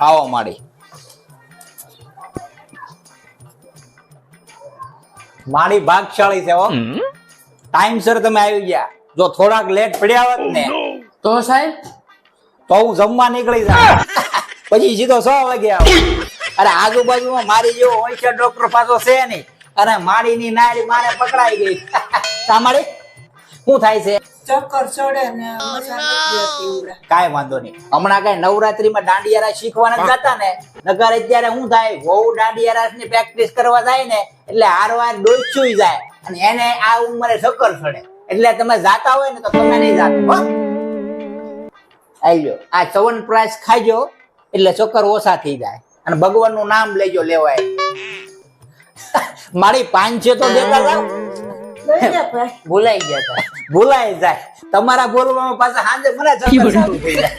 આવો માંડી. માડી ભાગશાળી છે હો. ટાઈમસર તમે આવી ગયા. જો થોડાક લેટ પડ્યા હોત ને તો સાહેબ? તો હું જમવા નીકળી જાય પછી સીધો સો વાગે આવે. અરે આજુબાજુમાં મારી જેવો હોય છે ડોક્ટર પાછો છે નહીં. અને મારીની નાળી મારે પકડાઈ ગઈ. સાંભળી? શું થાય છે? ચક્કર ચડે ને ઉડા. કાંઈ વાંધો નહીં. હમણાં કઈ નવરાત્રીમાં દાંડિયારા શીખવાના જતા ને? નગર અત્યારે શું થાય? વહુ દાંડિયારાસની પ્રેક્ટિસ કરવા જાય ને એટલે હારવાર ડોચ્યું જાય અને એને આ ઉંમરે ચક્કર ચડે. એટલે તમે જાતા હોય ને તો તમે નહીં જાતા. આવી આ ચવન પ્રાઈસ ખાજો એટલે ચક્કર ઓછા થઈ જાય. અને ભગવાનનું નામ લેજો લેવાય. મારી પાંચ છે તો દેતા જાવ ભૂલાઈ ગયા. ભૂલાઈ જાય. તમારા બોલવામાં પાછા સાંજે મને થઈ જાય.